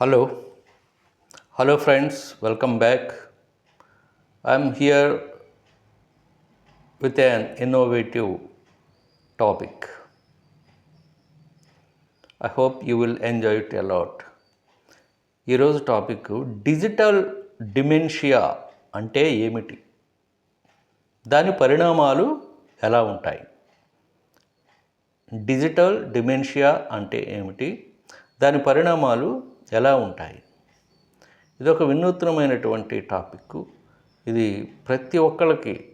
Hello hello friends welcome back I'm here with an innovative topic I hope you will enjoy it a lot ఈరోజు topic digital dementia అంటే ఏమిటి దాని పరిణామాలు ఎలా ఉంటాయి digital dementia అంటే ఏమిటి దాని పరిణామాలు ఎలా ఉంటాయి? ఇది ఒక వినూత్నమైనటువంటి టాపిక్ ఇది ప్రతి ఒక్కళ్ళకి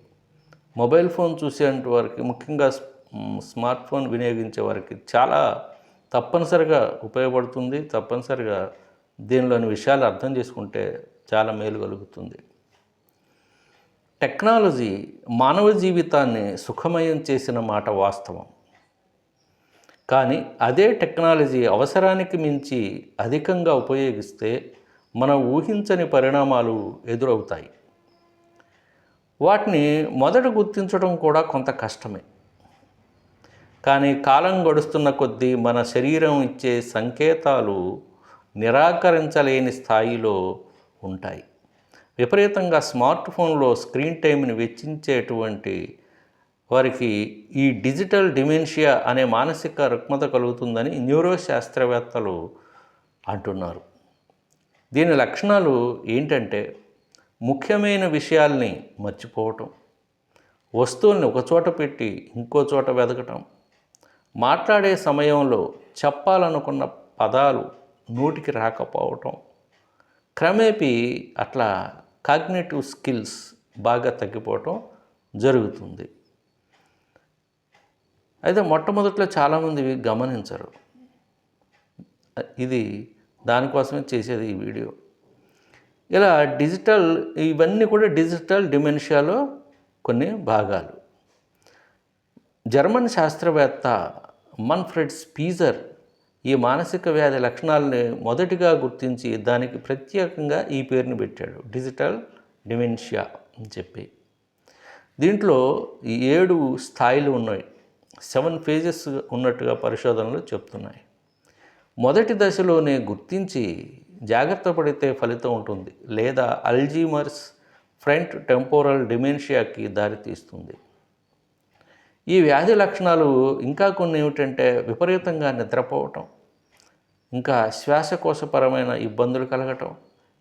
మొబైల్ ఫోన్ చూసేంత వారికి ముఖ్యంగా స్మార్ట్ ఫోన్ వినియోగించే వారికి చాలా తప్పనిసరిగా ఉపయోగపడుతుంది. తప్పనిసరిగా దీనిలోని విషయాలు అర్థం చేసుకుంటే చాలా మేలు కలుగుతుంది. టెక్నాలజీ మానవ జీవితాన్ని సుఖమయం చేసిన మాట వాస్తవం. కానీ అదే టెక్నాలజీ అవసరానికి మించి అధికంగా ఉపయోగిస్తే మనం ఊహించని పరిణామాలు ఎదురవుతాయి. వాటిని మొదట గుర్తించడం కూడా కొంత కష్టమే. కానీ కాలం గడుస్తున్న కొద్దీ మన శరీరం ఇచ్చే సంకేతాలు నిరాకరించలేని స్థాయిలో ఉంటాయి. విపరీతంగా స్మార్ట్ ఫోన్లో స్క్రీన్ టైంని వెచ్చించేటువంటి వారికి ఈ డిజిటల్ డిమెన్షియా అనే మానసిక రుగ్మత కలుగుతుందని న్యూరో శాస్త్రవేత్తలు అంటున్నారు. దీని లక్షణాలు ఏంటంటే ముఖ్యమైన విషయాల్ని మర్చిపోవటం వస్తువుల్ని ఒకచోట పెట్టి ఇంకో చోట వెతకటం మాట్లాడే సమయంలో చెప్పాలనుకున్న పదాలు నోటికి రాకపోవటం క్రమేపీ అట్లా కాగ్నేటివ్ స్కిల్స్ బాగా తగ్గిపోవటం జరుగుతుంది. అయితే మొట్టమొదట్లో చాలామంది గమనించరు. ఇది దానికోసమే చేసేది ఈ వీడియో. ఇలా డిజిటల్ ఇవన్నీ కూడా డిజిటల్ డిమెన్షియాలో కొన్ని భాగాలు. జర్మన్ శాస్త్రవేత్త మన్ఫ్రెడ్ స్పీజర్ ఈ మానసిక వ్యాధి లక్షణాలని మొదటిగా గుర్తించి దానికి ప్రత్యేకంగా ఈ పేరుని పెట్టాడు. డిజిటల్ డిమెన్షియా అని చెప్పి. దీంట్లో ఈ ఏడు స్థాయిలు ఉన్నాయి. సెవెన్ ఫేజెస్ ఉన్నట్టుగా పరిశోధనలు చెప్తున్నాయి. మొదటి దశలోనే గుర్తించి జాగ్రత్త పడితే ఫలితం ఉంటుంది. లేదా అల్జీమర్స్ ఫ్రంట్ టెంపోరల్ డిమెన్షియాకి దారితీస్తుంది ఈ వ్యాధి లక్షణాలు ఇంకా కొన్ని ఏమిటంటే విపరీతంగా నిద్రపోవటం ఇంకా శ్వాసకోశపరమైన ఇబ్బందులు కలగటం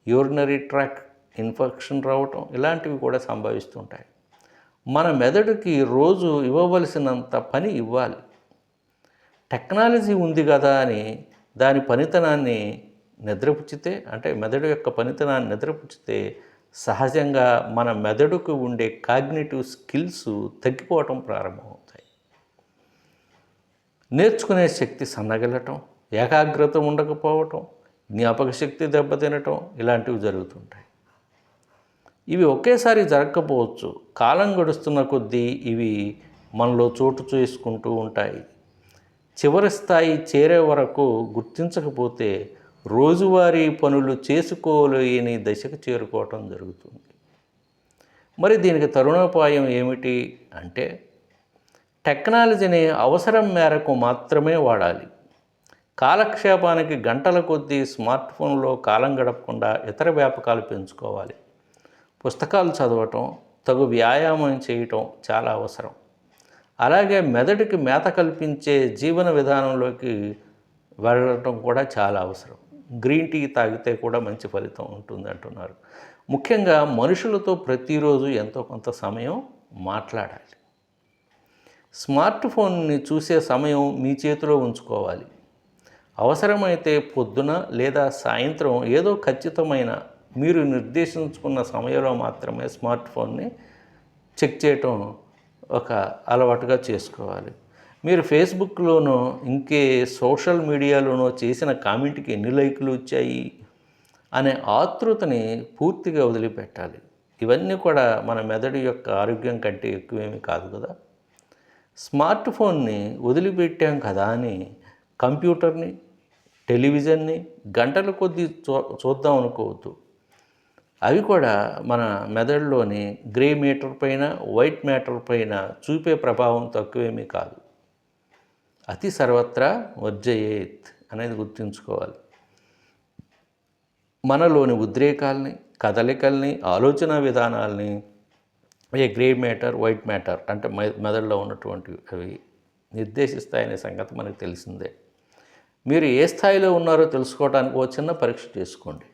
యూరినరీ ట్రాక్ ఇన్ఫెక్షన్ రావటం ఇలాంటివి కూడా సంభవిస్తుంటాయి. మన మెదడుకి రోజు ఇవ్వవలసినంత పని ఇవ్వాలి. టెక్నాలజీ ఉంది కదా అని దాని పనితనాన్ని నిద్రపుచ్చితే అంటే మెదడు యొక్క పనితనాన్ని నిద్రపుచ్చితే సహజంగా మన మెదడుకు ఉండే కాగ్నేటివ్ స్కిల్స్ తగ్గిపోవటం ప్రారంభమవుతాయి. నేర్చుకునే శక్తి సన్నగిలటం ఏకాగ్రత ఉండకపోవటం జ్ఞాపక శక్తి దెబ్బతినటం ఇలాంటివి జరుగుతుంటాయి. ఇవి ఒకేసారి జరగకపోవచ్చు. కాలం గడుస్తున్న కొద్దీ ఇవి మనలో చోటు చేసుకుంటూ ఉంటాయి. చివరి స్థాయి చేరే వరకు గుర్తించకపోతే రోజువారీ పనులు చేసుకోలేని దశకు చేరుకోవటం జరుగుతుంది. మరి దీనికి తరుణోపాయం ఏమిటి అంటే టెక్నాలజీని అవసరం మేరకు మాత్రమే వాడాలి. కాలక్షేపానికి గంటల కొద్దీ స్మార్ట్ ఫోన్లో కాలం గడపకుండా ఇతర వ్యాపకాలు పెంచుకోవాలి. పుస్తకాలు చదవటం తగు వ్యాయామం చేయటం చాలా అవసరం. అలాగే మెదడుకి మేత కల్పించే జీవన విధానంలోకి వెళ్ళటం కూడా చాలా అవసరం. గ్రీన్ టీ తాగితే కూడా మంచి ఫలితం ఉంటుంది అంటున్నారు. ముఖ్యంగా మనుషులతో ప్రతిరోజు ఎంతో కొంత సమయం మాట్లాడాలి. స్మార్ట్ ఫోన్ని చూసే సమయం మీ చేతిలో ఉంచుకోవాలి. అవసరమైతే పొద్దున లేదా సాయంత్రం ఏదో ఖచ్చితమైన మీరు నిర్దేశించుకున్న సమయంలో మాత్రమే స్మార్ట్ ఫోన్ని చెక్ చేయటం ఒక అలవాటుగా చేసుకోవాలి. మీరు ఫేస్బుక్లోనో ఇంకే సోషల్ మీడియాలోనో చేసిన కామెంట్కి ఎన్ని లైకులు వచ్చాయి అనే ఆతృతని పూర్తిగా వదిలిపెట్టాలి. ఇవన్నీ కూడా మన మెదడు యొక్క ఆరోగ్యం కంటే ఎక్కువేమీ కాదు కదా. స్మార్ట్ ఫోన్ని వదిలిపెట్టాం కదా అని కంప్యూటర్ని టెలివిజన్ని గంటల కొద్దీ చూ చూద్దాం అనుకోవద్దు. అవి కూడా మన మెదడులోని గ్రే మీటర్ పైన వైట్ మ్యాటర్ పైన చూపే ప్రభావం తక్కువేమీ కాదు. అతి సర్వత్రా వర్జయేత్ అనేది గుర్తుంచుకోవాలి. మనలోని ఉద్రేకాల్ని కదలికల్ని ఆలోచన విధానాల్ని ఏ గ్రే మ్యాటర్ వైట్ మ్యాటర్ అంటే మె- మెదడులో ఉన్నటువంటి అవి నిర్దేశిస్తాయనే సంగతి మనకు తెలిసిందే. మీరు ఏ స్థాయిలో ఉన్నారో తెలుసుకోవడానికి ఓ చిన్న పరీక్ష చేసుకోండి.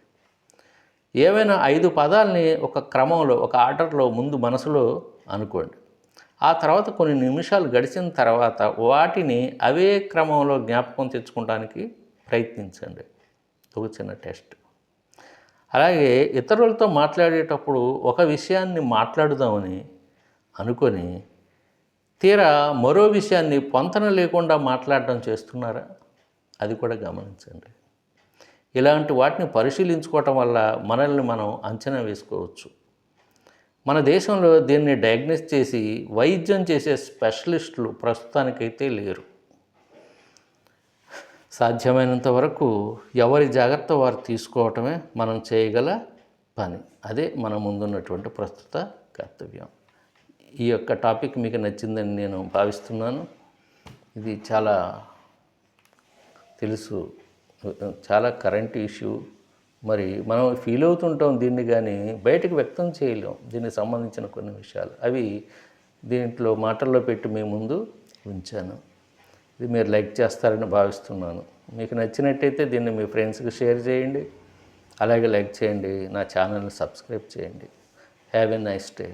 ఏవైనా ఐదు పదాలని ఒక క్రమంలో ఒక ఆర్డర్లో ముందు మనసులో అనుకోండి. ఆ తర్వాత కొన్ని నిమిషాలు గడిచిన తర్వాత వాటిని అవే క్రమంలో జ్ఞాపకం తెచ్చుకోవడానికి ప్రయత్నించండి. ఒక చిన్న టెస్ట్. అలాగే ఇతరులతో మాట్లాడేటప్పుడు ఒక విషయాన్ని మాట్లాడుదామని అనుకొని తీరా మరో విషయాన్ని పొంతన లేకుండా మాట్లాడడం చేస్తున్నారా? అది కూడా గమనించండి. ఇలాంటి వాటిని పరిశీలించుకోవటం వల్ల మనల్ని మనం అంచనా వేసుకోవచ్చు. మన దేశంలో దీన్ని డయాగ్నోస్ చేసి వైద్యం చేసే స్పెషలిస్టులు ప్రస్తుతానికైతే లేరు. సాధ్యమైనంత వరకు ఎవరి జాగ్రత్త వారు తీసుకోవటమే మనం చేయగల పని. అదే మన ముందున్నటువంటి ప్రస్తుత కర్తవ్యం. ఈ యొక్క టాపిక్ మీకు నచ్చిందని నేను భావిస్తున్నాను. ఇది చాలా తెలుసు చాలా కరెంట్ ఇష్యూ. మరి మనం ఫీల్ అవుతుంటాం దీన్ని కానీ బయటకు వ్యక్తం చేయలేం. దీనికి సంబంధించిన కొన్ని విషయాలు. అవి దీంట్లో మాటల్లో పెట్టి మీ ముందు ఉంచాను. ఇది మీరు లైక్ చేస్తారని భావిస్తున్నాను. మీకు నచ్చినట్టయితే దీన్ని మీ ఫ్రెండ్స్కి షేర్ చేయండి. అలాగే లైక్ చేయండి. నా ఛానల్ని సబ్స్క్రైబ్ చేయండి. Have a nice day.